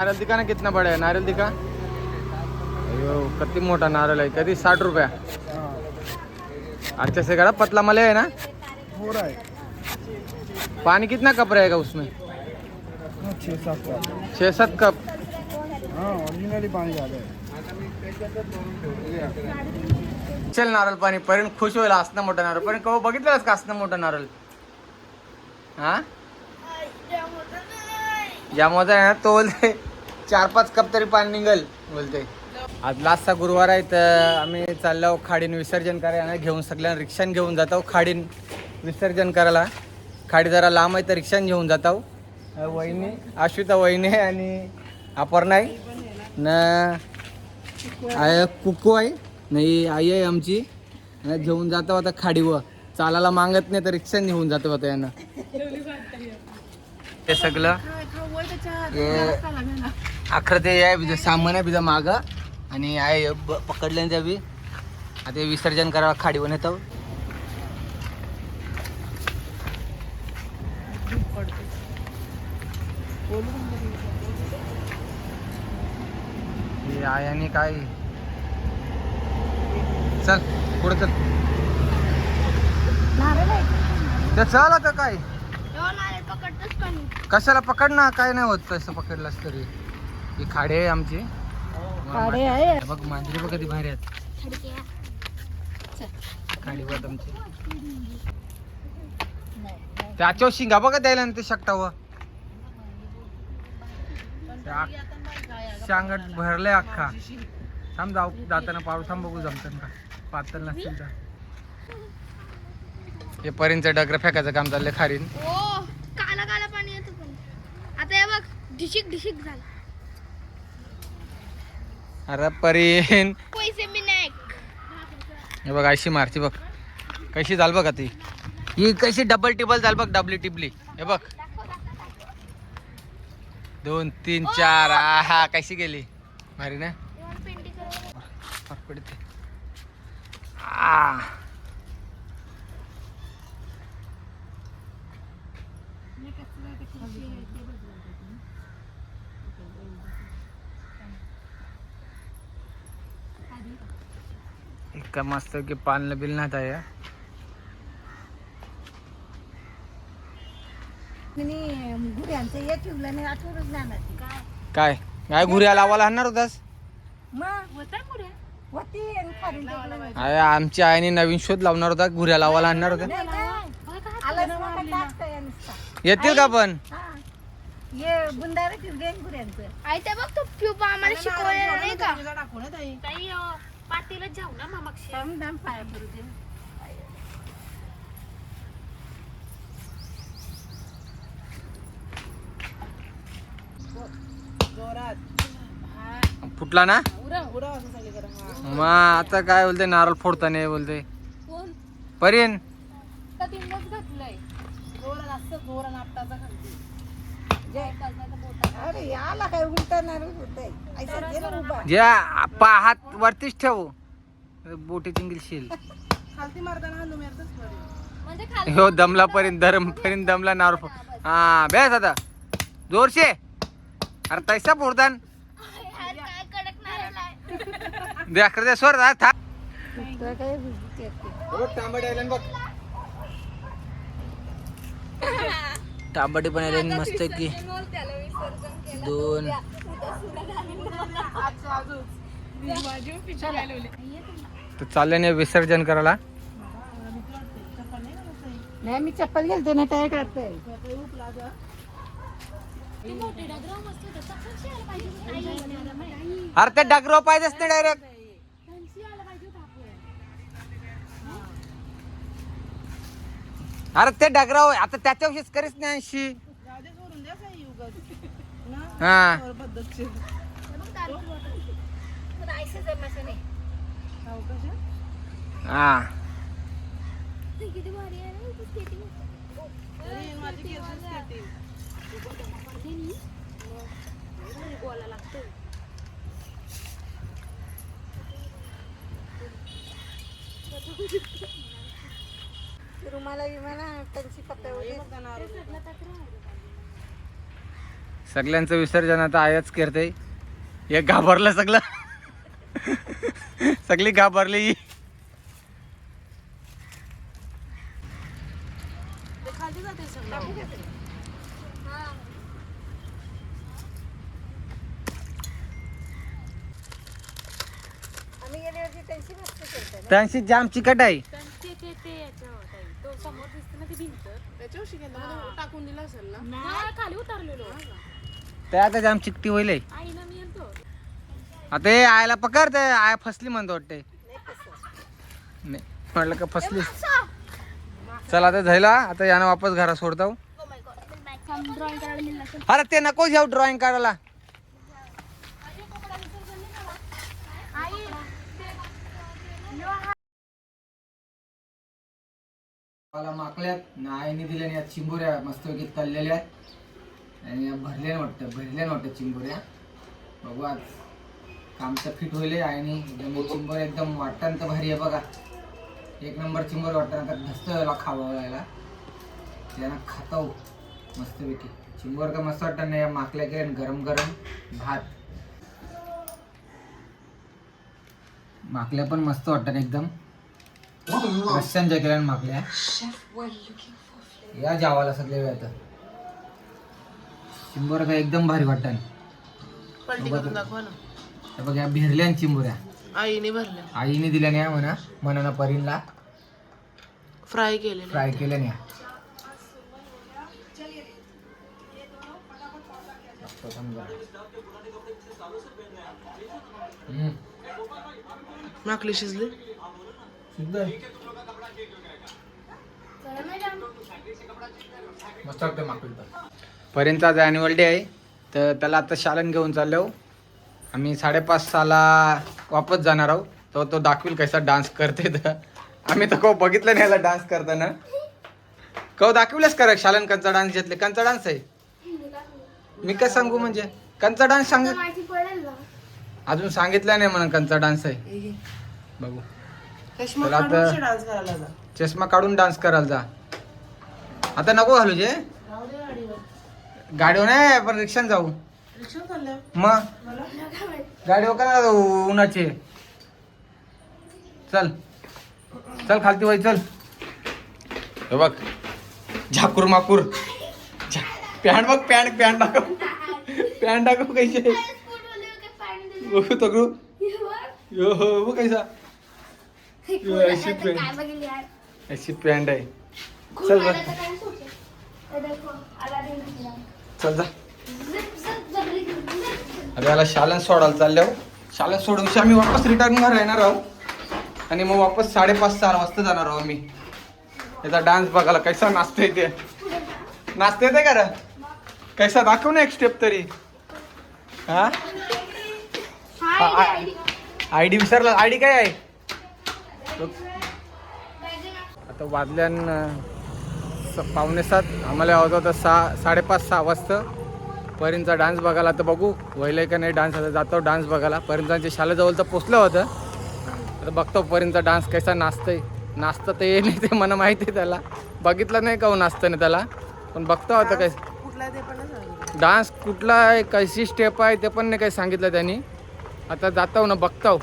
नारियल दिखा ना कितना बड़ा है? नारियल दिखा अयो किती मोठा नारळ आहे कधी? साठ रुपया। अच्छा से करा पतला मले है ना? हो रहा है। पानी कितना कप रहेगा उसमें? हाँ, छः सात कप। हाँ ओरिजिनली पानी ज़्यादा है। चल नारळ पाणी पर्यंत खुश होईल असणं मोठं नारळ. पर्यंत कवा बघितलंस का असणं मोठं नारळ? हा? या मजा आहे. ना तो बोलते चार पाच कप तरी पाणी निघल बोलते आज लास्टचा गुरुवार आहे तर आम्ही चाललो खाडीन विसर्जन करायला. घेऊन सगळ्यांना रिक्षाने घेऊन जातो खाडीन विसर्जन करायला. खाडी जरा लांब आहे तर रिक्षाने घेऊन जातो. वहिनी आश्विता वहिनी आहे आणि अपर्णा आहे. न कुकू आहे नाही आई आहे आमची. आणि घेऊन जातो आता खाडीवर. चालायला मागत नाही तर रिक्षाने घेऊन जातो आता यांना. ते सगळं अखरं ते आहे बिजा सामान आहे बिजा माग. आणि आहे ब- पकडले त्या बी. आता विसर्जन करायला खाडीवर हे आहे आणि काय? चल पुढे चल. ते चल आता काय. कशाला पकड ना काय नाही होत तसं पकडलास तरी. ही खाडे आहे आमची. खाडे आहे. बघ मांजरी बघ कधी भारी आहेत. खाडी बघ आमची. त्याच्यावर शिंगा बघा द्यायला ते शकटावं शांगट भरले अख्खा. थांब जाऊ जाताना पाळू थांब बघू जमतं का? पातळ नसतील तर. हे परींचं डगर फेकायचं काम चाललंय खारीन काला काला पाणी येतं पण. आता हे बघ ढिशिक ढिशिक झालं. अरे परीन पैसे मी नाही हे बघ अशी मारती बघ. कशी झाल बघ ती ही. कशी डबल टिबल झाल बघ डबली टिबली हे बघ. दोन तीन चार. हा कशी गेली? भारी ना? आ. इतका मस्त की पालन बिल नाही आहे घुऱ्यांचं एक ठेवलं नाही आठवडच जाणार काय? काय? काय घुऱ्या लावायला आणणार होतास? मग? होता घुऱ्या होती आणि खाली टाकलं. नाही. अरे आमच्या आईने नवीन शोध लावणार होता घुऱ्या लावायला आणणार होता. नाही काय? आलंच नका टाकता या नुसता. येतील का पण? हा. ये बुंदारा ठेवले घुऱ्यांचं आई ते बघ तो ट्यूब आम्हाला शिकवलेलं नाही का? ताई. पाटीला जाऊ ना मामाक्षी थांब थांब पाया भरू दे. फुटला ना? मग आता काय बोलते नारळ फोडताना बोलते. कोण? परीन. घातलंय. अरे याला काय उलटणार जे हात वरतीच ठेव. बोटी चिंगलशील म्हणजे हो दमला पर्यंत धरम पर्यंत दमला नारळ फो- हा बेस. आता. जोरशे. अरे तैसा फोडतान काय कडक नारळ आहे दे अकरा दे सोर था काय बघ. तांबडी पण आले मस्त की. दोन. तर चालले नाही विसर्जन करायला. नाही मी चप्पल घालते ना काय करते. अरे ते डगरो पाहिजेच नाही डायरेक्ट अरे ते डगराव आता त्याच्याविषयीच करीच नाही ऐंशी. हा. हा किती भारी आहे ना skating. गोला लागतो रुमाला विमाला सगळ्यांचं विसर्जन आता आयच करते. एक घाबरलं सगळं. सगळी घाबरली. त्यांची जाम चिकट आहे ते ते ते याच्यावर ताई. तो समोर दिसते ना ती भिंत. त्याच्यावर शिकायला टाकून दिला असेल ना. नाही, खाली उतरलेलो. ते आता जाम चिकटी होईल हे. आई ना मी येतो. आता हे आयला पकड ते आय फसली म्हणतो वाटते नाही म्हटलं का फसली? चल आता झाला आता यानं वापस घरा सोडताव. ड्रॉइंग करायला मिळणार असेल अरे ते नको जाऊ ड्रॉइंग काढायला. मला माकल्यात ना आईने दिल्या या चिंबोऱ्या मस्तपैकी तळलेल्या आहेत. आणि या भरल्या वाटतं भरल्या वाटतं चिंबोऱ्या. बघू आज कामचं फिट होईल आईने एकदम चिंबोऱ्या एकदम वाटतं तर भारी आहे बघा. एक नंबर चिंबर वाटतं तर धस्तला खावा यायला. त्यांना खातो मस्तपैकी चिंबर तर मस्त वाटतं नाही या माकल्या केल्या आणि गरम गरम भात. माकल्या पण मस्त वाटतात एकदम. आणि माकल्या या जावाला सगळे वेळ आता चिंबर का एकदम भारी वाटतं हे बघ या भिरल्या चिंबोऱ्या. आईने भरल्या. आईने दिल्या नाही म्हणा. मनानं परीनला फ्राय केलेले. फ्राय केल्या नाही. माकली शिजली. मस्त वाटतं माकड आज ॲन्युअल डे आहे. तर त्याला आता शालन घेऊन चाललो. आम्ही साडेपाच साला वापस जाणार आहोत. तो तो दाखवील कसा डान्स करते तर. आम्ही तर कहो बघितलं नाही याला डान्स करताना. कहो दाखविलंच करा शालन कंचा डान्स घेतले. कंचा डान्स आहे. मी काय सांगू म्हणजे? कंचा डान्स सांग अजून सांगितलं नाही म्हणून कंचा डान्स आहे. बघू. चष्मा काढून डान्स करायला जा. चष्मा काढून डान्स करायला जा. आता नको घालू जे. राहू दे गाडीवर. गाडीवर नाही पण रिक्षाने जाऊ. रिक्षा चालल्या. मग गाडीवर का जाऊ उन्हाचे? चल. चल खालती वय चल. हे बघ. झाकूर माकूर. पॅन्ट बघ पॅन्ट पॅन्ट टाकव पॅन्ट टाकव कैसे बघू तकडू यो हो कैसा. अशी पॅन्ट अशी पॅन्ट आहे. चल बघ चल जा. आता याला शालन सोडायला चाललो शालन सोडून आम्ही वापस रिटर्न घर येणार आहोत आणि मग वापस साडेपाच सहा वाजता जाणार आहोत आम्ही. याचा डान्स बघायला कैसा नाचते ते नाचते ते का? कैसा दाखव ना एक स्टेप तरी. हा? आय डी विसरला. आय डी काय आहे? आता वाजल्यान स- पावणे सात आम्हाला यावं होतं सहा साडेपाच सहा वाजता. परींचा डान्स बघायला तर बघू. व्हायला का नाही डान्स आता जातो डान्स बघायला. परींचांच्या शाळेजवळ तर पोचलं होतं आता बघतो परींचा डान्स कसा नाचतंय. नाचतं ते ये नाही ते मला माहिती आहे त्याला. बघितलं नाही का हो नाचताना त्याला? पण बघतो होतं काय. नाही. डान्स कुठला आहे कशी स्टेप आहे ते पण नाही काही सांगितलं त्यांनी. आता जातो ना बघतो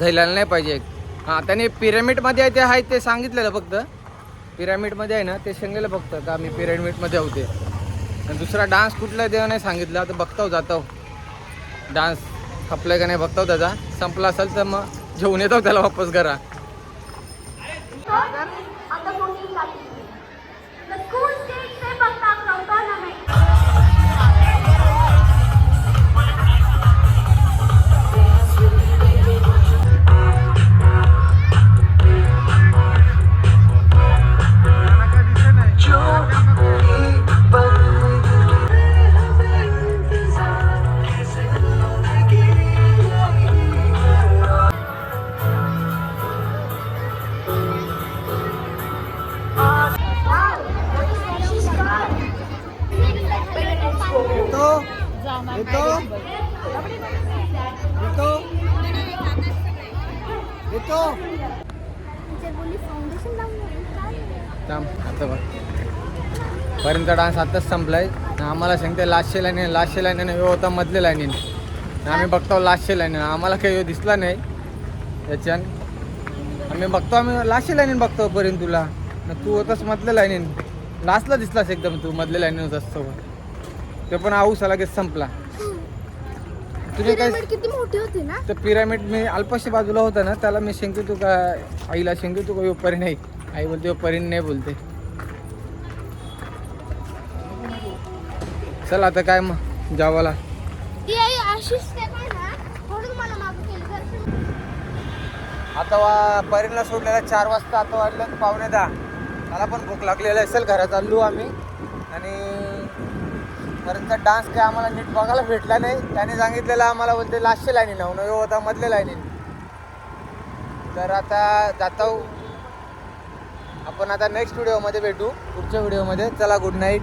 जायला नाही पाहिजे हां त्यांनी पिरामिडमध्ये आहे ते आहे ते सांगितलेलं फक्त. पिरामिडमध्ये आहे ना ते सांगलेलं फक्त का मी पिरामिडमध्ये होते. आणि दुसरा डान्स कुठला देव ते नाही सांगितलं आता बघतो जातो. डान्स खपलाय का नाही बघतो त्याचा. संपला असेल तर मग घेऊन येतो त्याला वापस घरा. येतो? येतो? येतो? थांब आता बघ. पर्यंत डान्स आताच संपलाय. आम्हाला सांगते लास्टचे लाईन आहे लास्टचे लाईन आहे होता मधले लाईनीने. आम्ही बघतो लास्टचे लाईन आम्हाला काही दिसला नाही. त्याच्यान आम्ही बघतो आम्ही लास्टचे लाईन बघतो पर्यंत तुला. न तू होतास मधल्या लाईनीन. लास्टला दिसलास एकदम तू मधल्या लाईनीन होतास सोबत. ते पण आऊस लगेच संपला. तुझे काय पिरामिड किती मोठी होती ना? तर पिरामिड मी अल्पशी बाजूला होता ना त्याला मी शेंगते तू का आईला शेंगते तू का यो परी नाही. आई बोलते परीन नाही बोलते. चल आता काय मग जावाला. आता वा परीला सोडलेला चार वाजता आता वाजलं पावणे दहा. मला पण भूक लागलेली असेल घरात चाललो आम्ही. आणि परंतु डान्स काय आम्हाला नीट बघायला भेटला नाही. त्याने सांगितलेलं आम्हाला बोलते लास्टचे लाईनी लावून यो होता मधल्या लाईनी तर आता जातो आपण आता नेक्स्ट व्हिडिओमध्ये भेटू. पुढच्या व्हिडिओमध्ये चला गुड नाईट